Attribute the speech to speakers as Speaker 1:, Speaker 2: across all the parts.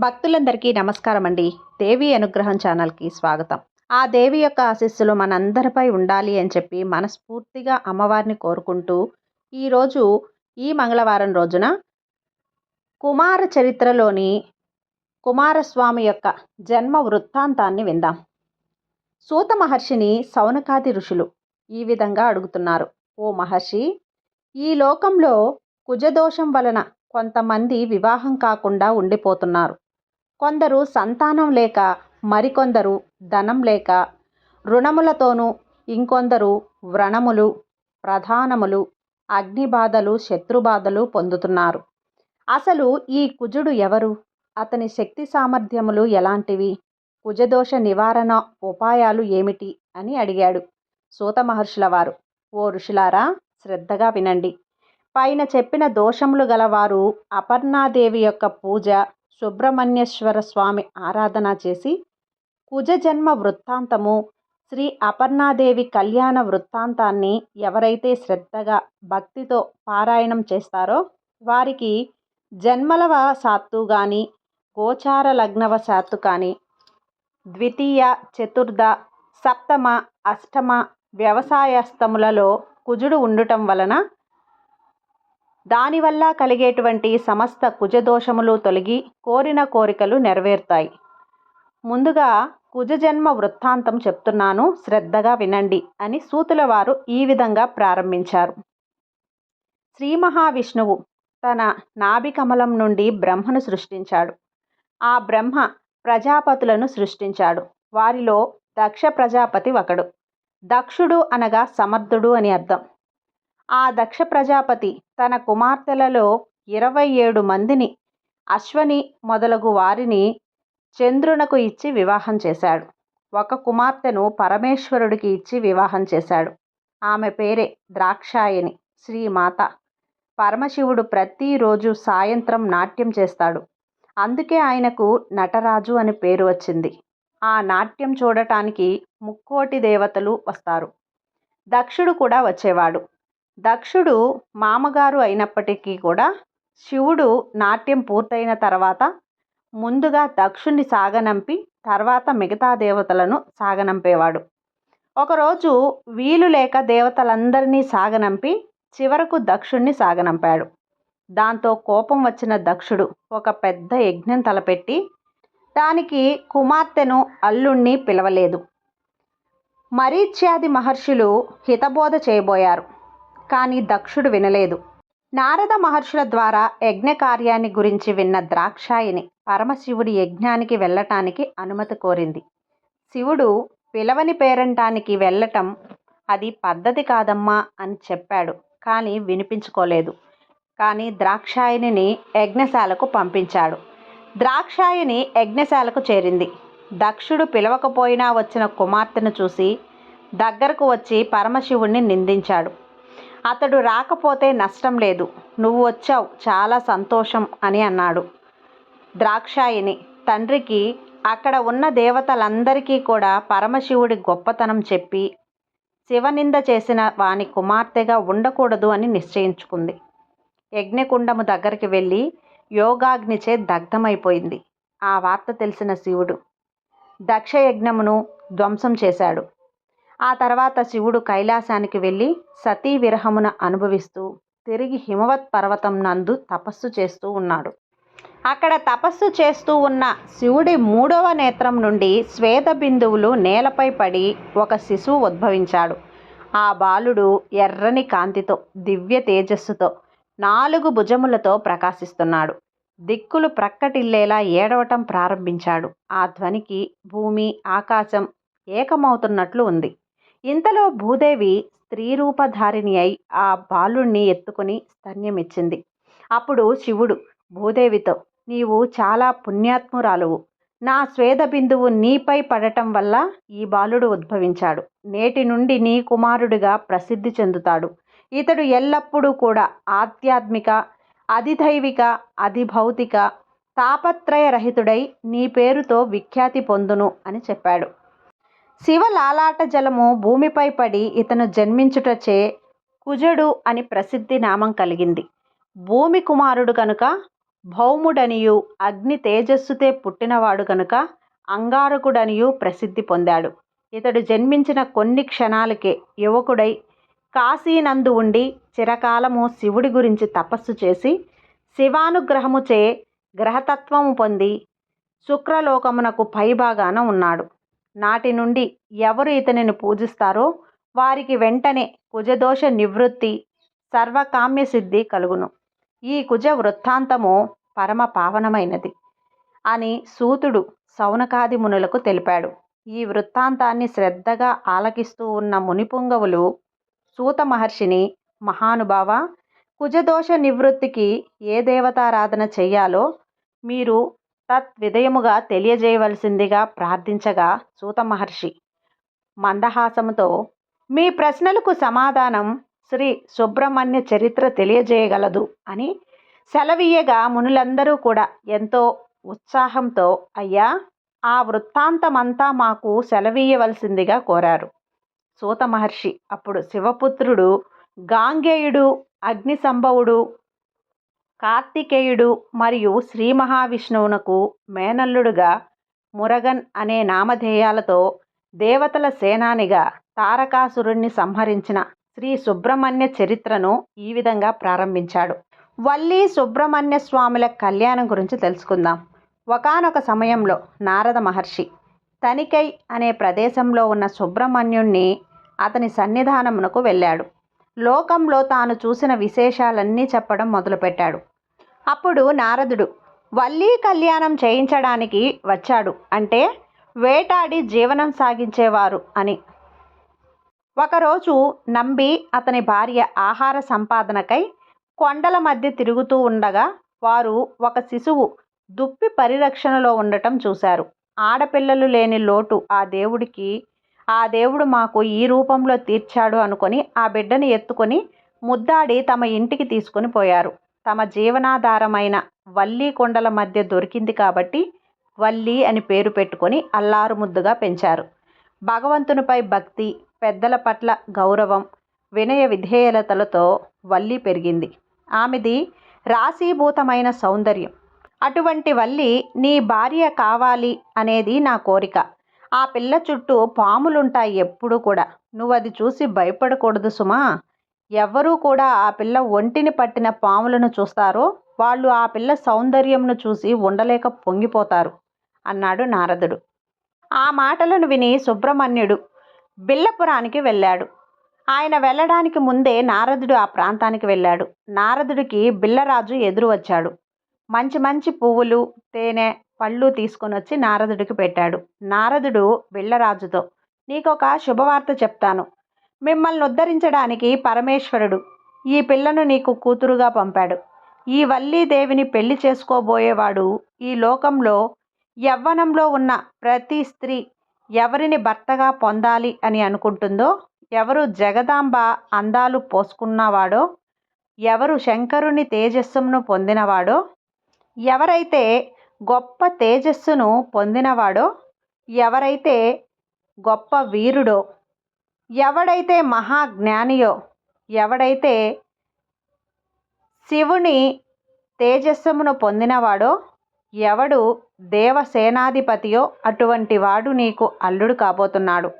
Speaker 1: భక్తులందరికీ నమస్కారం అండి దేవి అనుగ్రహం ఛానల్కి స్వాగతం. ఆ దేవి యొక్క ఆశీస్సులు మనందరిపై ఉండాలి అని చెప్పి మనస్ఫూర్తిగా అమ్మవారిని కోరుకుంటూ ఈరోజు ఈ మంగళవారం రోజున కుమార చరిత్రలోని కుమారస్వామి యొక్క జన్మ వృత్తాంతాన్ని విందాం. సూత మహర్షిని సౌనకాది ఋషులు ఈ విధంగా అడుగుతున్నారు. ఓ మహర్షి ఈ లోకంలో కుజదోషం వలన కొంతమంది వివాహం కాకుండా ఉండిపోతున్నారు. కొందరు సంతానం లేక మరికొందరు ధనం లేక రుణములతోనూ ఇంకొందరు వ్రణములు ప్రధానములు అగ్నిబాధలు శత్రుబాధలు పొందుతున్నారు. అసలు ఈ కుజుడు ఎవరు? అతని శక్తి సామర్థ్యములు ఎలాంటివి? కుజదోష నివారణ ఉపాయాలు ఏమిటి? అని అడిగాడు సూత మహర్షుల వారు. ఓ ఋషులారా శ్రద్ధగా వినండి. పైన చెప్పిన దోషములు గలవారు అపర్ణాదేవి యొక్క పూజ సుబ్రహ్మణ్యేశ్వర స్వామి ఆరాధన చేసి కుజజన్మ వృత్తాంతము శ్రీ అపర్ణాదేవి కళ్యాణ వృత్తాంతాన్ని ఎవరైతే శ్రద్ధగా భక్తితో పారాయణం చేస్తారో వారికి జన్మలవ సాత్తు కానీ గోచార లగ్నవ సాత్తు కానీ ద్వితీయ చతుర్థ సప్తమ అష్టమ వ్యవసాయస్తములలో కుజుడు ఉండటం వలన దానివల్ల కలిగేటువంటి సమస్త కుజదోషములు తొలగి కోరిన కోరికలు నెరవేరుతాయి. ముందుగా కుజజన్మ వృత్తాంతం చెప్తున్నాను శ్రద్ధగా వినండి అని సూతుల వారు ఈ విధంగా ప్రారంభించారు. శ్రీ మహావిష్ణువు తన నాభికమలం నుండి బ్రహ్మను సృష్టించాడు. ఆ బ్రహ్మ ప్రజాపతులను సృష్టించాడు. వారిలో దక్ష ప్రజాపతి ఒకడు. దక్షుడు అనగా సమర్థుడు అని అర్థం. ఆ దక్ష ప్రజాపతి తన కుమార్తెలలో ఇరవై ఏడు మందిని అశ్వని మొదలగు వారిని చంద్రునకు ఇచ్చి వివాహం చేశాడు. ఒక కుమార్తెను పరమేశ్వరుడికి ఇచ్చి వివాహం చేశాడు. ఆమె పేరే ద్రాక్షాయని. శ్రీమాత. పరమశివుడు ప్రతిరోజు సాయంత్రం నాట్యం చేస్తాడు. అందుకే ఆయనకు నటరాజు అని పేరు వచ్చింది. ఆ నాట్యం చూడటానికి ముక్కోటి దేవతలు వస్తారు. దక్షుడు కూడా వచ్చేవాడు. దక్షుడు మామగారు అయినప్పటికీ కూడా శివుడు నాట్యం పూర్తయిన తర్వాత ముందుగా దక్షుణ్ణి సాగనంపి తర్వాత మిగతా దేవతలను సాగనంపేవాడు. ఒకరోజు వీలు లేక దేవతలందరినీ సాగనంపి చివరకు దక్షుణ్ణి సాగనంపాడు. దాంతో కోపం వచ్చిన దక్షుడు ఒక పెద్ద యజ్ఞం తలపెట్టి దానికి కుమార్తెను అల్లుణ్ణి పిలవలేదు. మరీచ్యాది మహర్షులు హితబోధ చేయబోయారు. కానీ దక్షుడు వినలేదు. నారద మహర్షుల ద్వారా యజ్ఞ కార్యాన్ని గురించి విన్న ద్రాక్షాయిని పరమశివుడి యజ్ఞానికి వెళ్ళటానికి అనుమతి కోరింది. శివుడు పిలవని పేరంటానికి వెళ్ళటం అది పద్ధతి కాదమ్మా అని చెప్పాడు కానీ వినిపించుకోలేదు. కానీ ద్రాక్షాయిని యజ్ఞశాలకు పంపించాడు. ద్రాక్షాయిని యజ్ఞశాలకు చేరింది. దక్షుడు పిలవకపోయినా వచ్చిన కుమార్తెను చూసి దగ్గరకు వచ్చి పరమశివుణ్ణి నిందించాడు. అతడు రాకపోతే నష్టం లేదు. నువ్వు వచ్చావు. చాలా సంతోషం అని అన్నాడు. ద్రాక్షాయిని తండ్రికి అక్కడ ఉన్న దేవతలందరికీ కూడా పరమశివుడి గొప్పతనం చెప్పి శివనింద చేసిన వాని కుమార్తెగా ఉండకూడదు అని నిశ్చయించుకుంది. యజ్ఞకుండము దగ్గరికి వెళ్ళి యోగాగ్నిచే దగ్ధమైపోయింది. ఆ వార్త తెలిసిన శివుడు దక్షయజ్ఞమును ధ్వంసం చేశాడు. ఆ తర్వాత శివుడు కైలాసానికి వెళ్ళి సతీ విరహమున అనుభవిస్తూ తిరిగి హిమవత్ పర్వతం నందు తపస్సు చేస్తూ ఉన్నాడు. అక్కడ తపస్సు చేస్తూ ఉన్న శివుడి మూడవ నేత్రం నుండి శ్వేత బిందువులు నేలపై పడి ఒక శిశువు ఉద్భవించాడు. ఆ బాలుడు ఎర్రని కాంతితో దివ్య తేజస్సుతో నాలుగు భుజములతో ప్రకాశిస్తున్నాడు. దిక్కులు ప్రక్కటిల్లేలా ఏడవటం ప్రారంభించాడు. ఆ ధ్వనికి భూమి ఆకాశం ఏకమవుతున్నట్లు ఉంది. ఇంతలో భూదేవి స్త్రీ రూపధారిణి అయి ఆ బాలుణ్ణి ఎత్తుకుని స్తన్యమిచ్చింది. అప్పుడు శివుడు భూదేవితో నీవు చాలా పుణ్యాత్మురాలువు. నా స్వేద బిందువు నీపై పడటం వల్ల ఈ బాలుడు ఉద్భవించాడు. నేటి నుండి నీ కుమారుడిగా ప్రసిద్ధి చెందుతాడు. ఇతడు ఎల్లప్పుడూ కూడా ఆధ్యాత్మిక అధిదైవిక అధిభౌతిక తాపత్రయరహితుడై నీ పేరుతో విఖ్యాతి పొందును అని చెప్పాడు. శివ లాలాట జలము భూమిపై పడి ఇతను జన్మించుటచే కుజుడు అని ప్రసిద్ధి నామం కలిగింది. భూమి కుమారుడు కనుక భౌముడనియు అగ్ని తేజస్సుతే పుట్టినవాడు కనుక అంగారకుడనియు ప్రసిద్ధి పొందాడు. ఇతడు జన్మించిన కొన్ని క్షణాలకే యువకుడై కాశీనందు ఉండి చిరకాలము శివుడి గురించి తపస్సు చేసి శివానుగ్రహముచే గ్రహతత్వము పొంది శుక్రలోకమునకు పైభాగాన ఉన్నాడు. నాటి నుండి ఎవరు ఇతనిని పూజిస్తారో వారికి వెంటనే కుజదోష నివృత్తి సర్వకామ్య సిద్ధి కలుగును. ఈ కుజ వృత్తాంతము పరమ పావనమైనది అని సూతుడు సౌనకాది మునులకు తెలిపాడు. ఈ వృత్తాంతాన్ని శ్రద్ధగా ఆలకిస్తూ ఉన్న మునిపుంగవులు సూత మహర్షిని మహానుభావ కుజదోష నివృత్తికి ఏ దేవతారాధన చెయ్యాలో మీరు తత్విధయముగా తెలియజేయవలసిందిగా ప్రార్థించగా సూత మహర్షి మందహాసముతో మీ ప్రశ్నలకు సమాధానం శ్రీ సుబ్రహ్మణ్య చరిత్ర తెలియజేయగలదు అని సెలవీయగా మునులందరూ కూడా ఎంతో ఉత్సాహంతో అయ్యా ఆ వృత్తాంతమంతా మాకు సెలవీయవలసిందిగా కోరారు సూత మహర్షి అప్పుడు శివపుత్రుడు గాంగేయుడు అగ్నిసంభవుడు కార్తికేయుడు మరియు శ్రీ మహావిష్ణువునకు మేనల్లుడుగా మురగన్ అనే నామధేయాలతో దేవతల సేనానిగా తారకాసురుణ్ణి సంహరించిన శ్రీ సుబ్రహ్మణ్య చరిత్రను ఈ విధంగా ప్రారంభించాడు. వల్లి సుబ్రహ్మణ్య స్వాముల కళ్యాణం గురించి తెలుసుకుందాం. ఒకనొక సమయంలో నారద మహర్షి తనికై అనే ప్రదేశంలో ఉన్న సుబ్రహ్మణ్యుణ్ణి అతని సన్నిధానమునకు వెళ్ళాడు. లోకంలో తాను చూసిన విశేషాలన్నీ చెప్పడం మొదలుపెట్టాడు. అప్పుడు నారదుడు వల్లీ కళ్యాణం చేయించడానికి వచ్చాడు. అంటే వేటాడి జీవనం సాగించేవారు అని. ఒకరోజు నంబి అతని భార్య ఆహార సంపాదనకై కొండల మధ్య తిరుగుతూ ఉండగా వారు ఒక శిశువు దుప్పి పరిరక్షణలో ఉండటం చూశారు. ఆడపిల్లలు లేని లోటు ఆ దేవుడికి ఆ దేవుడు మాకు ఈ రూపంలో తీర్చాడు అనుకొని ఆ బిడ్డని ఎత్తుకొని ముద్దాడి తమ ఇంటికి తీసుకొని పోయారు. తమ జీవనాధారమైన వల్లి కొండల మధ్య దొరికింది కాబట్టి వల్లి అని పేరు పెట్టుకొని అల్లారు ముద్దుగా పెంచారు. భగవంతునిపై భక్తి పెద్దల పట్ల గౌరవం వినయ విధేయలతలతో వల్లి పెరిగింది. ఆమెది రాశీభూతమైన సౌందర్యం. అటువంటి వల్లి నీ భార్య కావాలి అనేది నా కోరిక. ఆ పిల్ల చుట్టూ పాములుంటాయి ఎప్పుడూ కూడా. నువ్వు అది చూసి భయపడకూడదు సుమా. ఎవ్వరూ కూడా ఆ పిల్ల ఒంటిని పట్టిన పాములను చూస్తారో వాళ్ళు ఆ పిల్ల సౌందర్యంను చూసి ఉండలేక పొంగిపోతారు అన్నాడు నారదుడు. ఆ మాటలను విని సుబ్రహ్మణ్యుడు బిల్లపురానికి వెళ్ళాడు. ఆయన వెళ్ళడానికి ముందే నారదుడు ఆ ప్రాంతానికి వెళ్ళాడు. నారదుడికి బిల్లరాజు ఎదురు వచ్చాడు. మంచి మంచి పువ్వులు తేనె పళ్ళు తీసుకొని వచ్చి నారదుడికి పెట్టాడు. నారదుడు బిళ్ళరాజుతో నీకొక శుభవార్త చెప్తాను. మిమ్మల్ని ఉద్ధరించడానికి పరమేశ్వరుడు ఈ పిల్లను నీకు కూతురుగా పంపాడు. ఈ వల్లీదేవిని పెళ్ళి చేసుకోబోయేవాడు ఈ లోకంలో యవ్వనంలో ఉన్న ప్రతి స్త్రీ ఎవరిని భర్తగా పొందాలి అని అనుకుంటుందో ఎవరు జగదాంబ అందాలు పోసుకున్నవాడో ఎవరు శంకరుని తేజస్సును పొందినవాడో ఎవరైతే గొప్ప తేజస్సును పొందినవాడో? ఎవరైతే గొప్ప వీరుడో? ఎవడైతే మహాజ్ఞానియో? ఎవడైతే శివుని తేజస్సును పొందినవాడో? ఎవడు దేవసేనాధిపతియో? అటువంటి వాడు నీకు అల్లుడు కాబోతున్నాడు.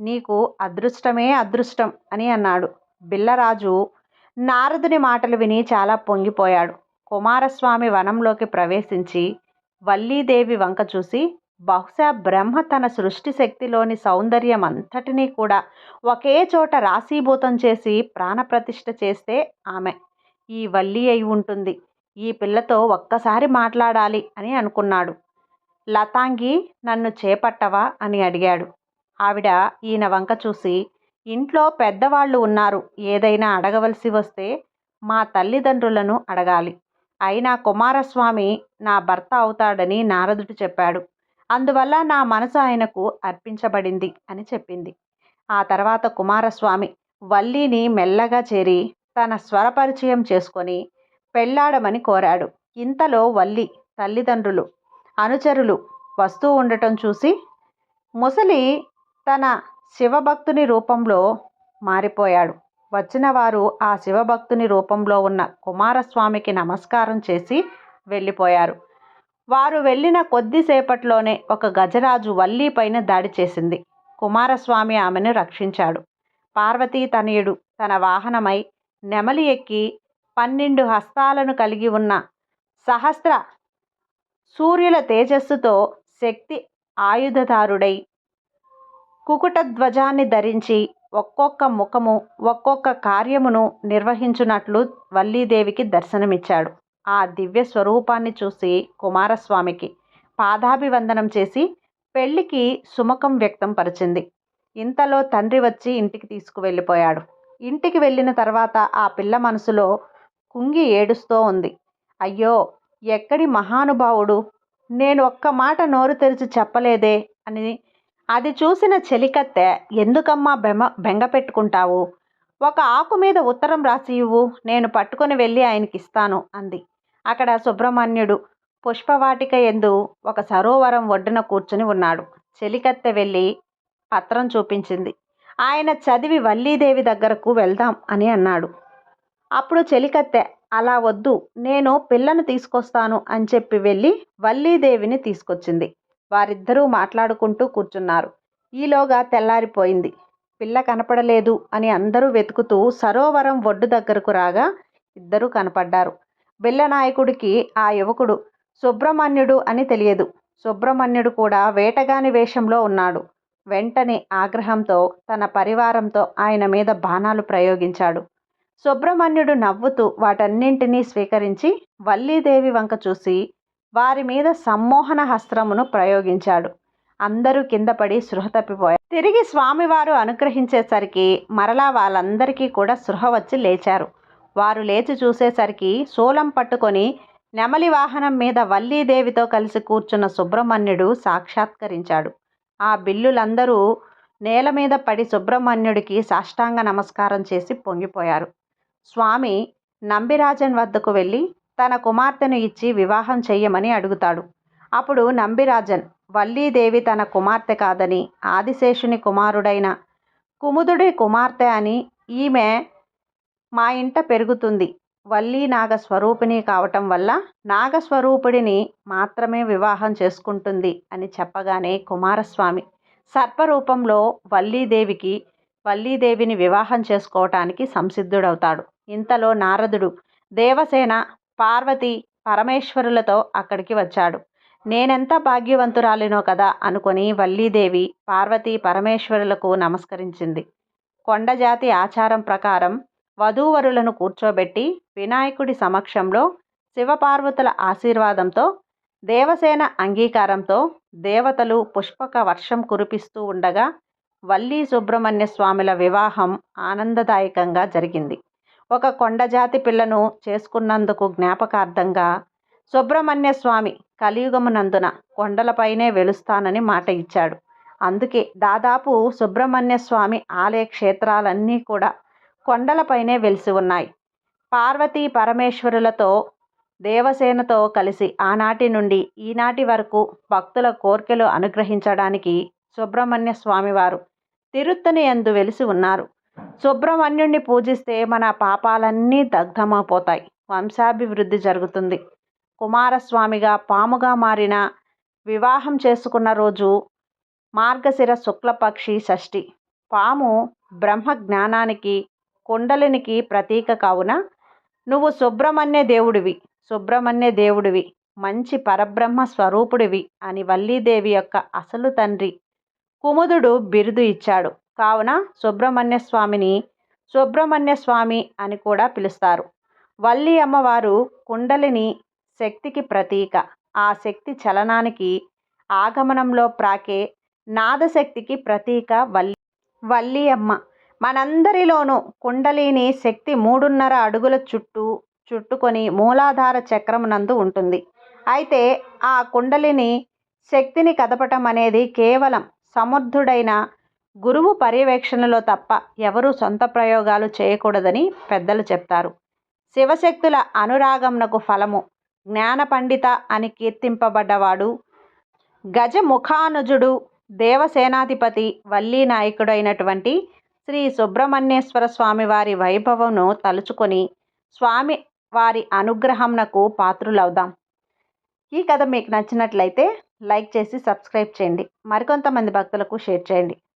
Speaker 1: నీకు అదృష్టమే అదృష్టం అని అన్నాడు. బిల్లరాజు నారదుని మాటలు విని చాలా పొంగిపోయాడు. కుమారస్వామి వనంలోకి ప్రవేశించి వల్లీదేవి వంక చూసి బహుశా బ్రహ్మ తన సృష్టి శక్తిలోని సౌందర్యం అంతటినీ కూడా ఒకే చోట రాశీభూతం చేసి ప్రాణప్రతిష్ఠ చేస్తే ఆమె. ఈ వల్లి అయి ఉంటుంది. ఈ పిల్లతో ఒక్కసారి మాట్లాడాలి అని అనుకున్నాడు. లతాంగి నన్ను చేపట్టవా అని అడిగాడు. ఆవిడ ఈయన వంక చూసి ఇంట్లో పెద్దవాళ్ళు ఉన్నారు ఏదైనా అడగవలసి వస్తే మా తల్లిదండ్రులను అడగాలి. అయినా కుమారస్వామి నా భర్త అవుతాడని నారదుడు చెప్పాడు. అందువల్ల నా మనసు ఆయనకు అర్పించబడింది అని చెప్పింది. ఆ తర్వాత కుమారస్వామి వల్లిని మెల్లగా చేరి తన స్వరపరిచయం చేసుకొని పెళ్ళాడమని కోరాడు. ఇంతలో వల్లి తల్లిదండ్రులు అనుచరులు వస్తూ ఉండటం చూసి ముసలి తన శివభక్తుని రూపంలో మారిపోయాడు. వచ్చిన వారు ఆ శివభక్తుని రూపంలో ఉన్న కుమారస్వామికి నమస్కారం చేసి వెళ్ళిపోయారు. వారు వెళ్ళిన కొద్దిసేపట్లోనే ఒక గజరాజు వల్లీపైన దాడి చేసింది. కుమారస్వామి ఆమెను రక్షించాడు. పార్వతీ తనయుడు తన వాహనమై నెమలి ఎక్కి పన్నెండు హస్తాలను కలిగి ఉన్న సహస్ర సూర్యుల తేజస్సుతో శక్తి ఆయుధదారుడై కుకుట ధ్వజాన్ని ధరించి ఒక్కొక్క ముఖము ఒక్కొక్క కార్యమును నిర్వహించునట్లు వల్లీదేవికి దర్శనమిచ్చాడు. ఆ దివ్య స్వరూపాన్ని చూసి కుమారస్వామికి పాదాభివందనం చేసి పెళ్ళికి సుముఖం వ్యక్తం పరిచింది. ఇంతలో తండ్రి వచ్చి ఇంటికి తీసుకువెళ్ళిపోయాడు. ఇంటికి వెళ్ళిన తర్వాత ఆ పిల్ల మనసులో కుంగి ఏడుస్తూ ఉంది. అయ్యో ఎక్కడి మహానుభావుడు? నేను ఒక్క మాట నోరు తెరిచి చెప్పలేదే అని అది చూసిన చెలికత్తె ఎందుకమ్మా బెమ బెంగ పెట్టుకుంటావు? ఒక ఆకు మీద ఉత్తరం రాసి ఇవ్వు నేను పట్టుకొని వెళ్ళి ఆయనకి ఇస్తాను అంది. అక్కడ సుబ్రహ్మణ్యుడు పుష్పవాటిక ఎందు ఒక సరోవరం ఒడ్డున కూర్చుని ఉన్నాడు. చెలికత్తె వెళ్ళి పత్రం చూపించింది. ఆయన చదివి వల్లీదేవి దగ్గరకు వెళ్దాం అని అన్నాడు. అప్పుడు చెలికత్తె అలా వద్దు నేను పిల్లను తీసుకొస్తాను అని చెప్పి వెళ్ళి వల్లీదేవిని తీసుకొచ్చింది. వారిద్దరూ మాట్లాడుకుంటూ కూర్చున్నారు. ఈలోగా తెల్లారిపోయింది. పిల్ల కనపడలేదు అని అందరూ వెతుకుతూ సరోవరం ఒడ్డు దగ్గరకు రాగా ఇద్దరూ కనపడ్డారు. బిల్లనాయకుడికి ఆ యువకుడు సుబ్రహ్మణ్యుడు అని తెలియదు. సుబ్రహ్మణ్యుడు కూడా వేటగాని వేషంలో ఉన్నాడు. వెంటనే ఆగ్రహంతో తన పరివారంతో ఆయన మీద బాణాలు ప్రయోగించాడు. సుబ్రహ్మణ్యుడు నవ్వుతూ వాటన్నింటినీ స్వీకరించి వల్లీదేవి వంక చూసి వారి మీద సమ్మోహన హస్త్రమును ప్రయోగించాడు. అందరూ కింద పడి సృహ తప్పిపోయారు. తిరిగి స్వామివారు అనుగ్రహించేసరికి మరలా వాళ్ళందరికీ కూడా సృహ వచ్చి లేచారు. వారు లేచి చూసేసరికి శూలం పట్టుకొని నెమలి వాహనం మీద వల్లీదేవితో కలిసి కూర్చున్న సుబ్రహ్మణ్యుడు సాక్షాత్కరించాడు. ఆ బిల్లులందరూ నేల మీద పడి సుబ్రహ్మణ్యుడికి సాష్టాంగ నమస్కారం చేసి పొంగిపోయారు. స్వామి నంబిరాజన్ వద్దకు వెళ్ళి తన కుమార్తెను ఇచ్చి వివాహం చెయ్యమని అడుగుతాడు. అప్పుడు నంబిరాజన్ వల్లీదేవి తన కుమార్తె కాదని ఆదిశేషుని కుమారుడైన కుముదుడి కుమార్తె అని ఈమె మా ఇంట పెరుగుతుంది. వల్లీ నాగస్వరూపిణి కావటం వల్ల నాగస్వరూపుడిని మాత్రమే వివాహం చేసుకుంటుంది అని చెప్పగానే కుమారస్వామి సర్పరూపంలో వల్లీదేవికి వల్లీదేవిని వివాహం చేసుకోవటానికి సంసిద్ధుడవుతాడు. ఇంతలో నారదుడు దేవసేన పార్వతి పరమేశ్వరులతో అక్కడికి వచ్చాడు. నేనెంత భాగ్యవంతురాలినో కదా అనుకొని వల్లీదేవి పార్వతీ పరమేశ్వరులకు నమస్కరించింది. కొండజాతి ఆచారం ప్రకారం వధూవరులను కూర్చోబెట్టి వినాయకుడి సమక్షంలో శివపార్వతుల ఆశీర్వాదంతో దేవసేన అంగీకారంతో దేవతలు పుష్పక వర్షం కురిపిస్తూ ఉండగా వల్లీ సుబ్రహ్మణ్య స్వామిల వివాహం ఆనందదాయకంగా జరిగింది. ఒక కొండజాతి పిల్లను చేసుకున్నందుకు జ్ఞాపకార్థంగా సుబ్రహ్మణ్య స్వామి కలియుగమునందున కొండలపైనే వెలుస్తానని మాట ఇచ్చాడు. అందుకే దాదాపు సుబ్రహ్మణ్య స్వామి ఆలయ క్షేత్రాలన్నీ కూడా కొండలపైనే వెలిసి ఉన్నాయి. పార్వతీ పరమేశ్వరులతో దేవసేనతో కలిసి ఆనాటి నుండి ఈనాటి వరకు భక్తుల కోర్కెలు అనుగ్రహించడానికి సుబ్రహ్మణ్య స్వామివారు తిరుత్తని ఎందు వెలిసి ఉన్నారు. సుబ్రహ్మణ్యుణ్ణి పూజిస్తే మన పాపాలన్నీ దగ్ధమైపోతాయి వంశాభివృద్ధి జరుగుతుంది. కుమారస్వామిగా పాముగా మారిన వివాహం చేసుకున్న రోజు మార్గశిర శుక్లపక్షి షష్ఠి. పాము బ్రహ్మ జ్ఞానానికి కుండలినికి ప్రతీక కావున నువ్వు సుబ్రహ్మణ్య దేవుడివి సుబ్రహ్మణ్య దేవుడివి మంచి పరబ్రహ్మ స్వరూపుడివి అని వల్లీదేవి యొక్క అసలు తండ్రి కుముదుడు బిరుదు ఇచ్చాడు. కావున సుబ్రహ్మణ్య స్వామిని సుబ్రహ్మణ్య స్వామి అని కూడా పిలుస్తారు. వల్లి అమ్మవారు కుండలిని శక్తికి ప్రతీక. ఆ శక్తి చలనానికి ఆగమనంలో ప్రాకే నాదశక్తికి ప్రతీక వల్లి. వల్లి అమ్మ. మనందరిలోనూ కుండలిని శక్తి మూడున్నర అడుగుల చుట్టూ చుట్టుకొని మూలాధార చక్రమునందు ఉంటుంది. అయితే ఆ కుండలిని శక్తిని కదపటం అనేది కేవలం సమర్థుడైన గురువు పర్యవేక్షణలో తప్ప ఎవరూ సొంత ప్రయోగాలు చేయకూడదని పెద్దలు చెప్తారు. శివశక్తుల అనురాగంనకు ఫలము జ్ఞాన పండిత అని కీర్తింపబడ్డవాడు. గజముఖానుజుడు దేవసేనాధిపతి వల్లీ నాయకుడైనటువంటి శ్రీ సుబ్రహ్మణ్యేశ్వర స్వామి వారి వైభవమును తలుచుకొని స్వామి వారి అనుగ్రహంనకు పాత్రులవుదాం. ఈ కథ మీకు నచ్చినట్లయితే లైక్ చేసి సబ్స్క్రైబ్ చేయండి. మరికొంతమంది భక్తులకు షేర్ చేయండి.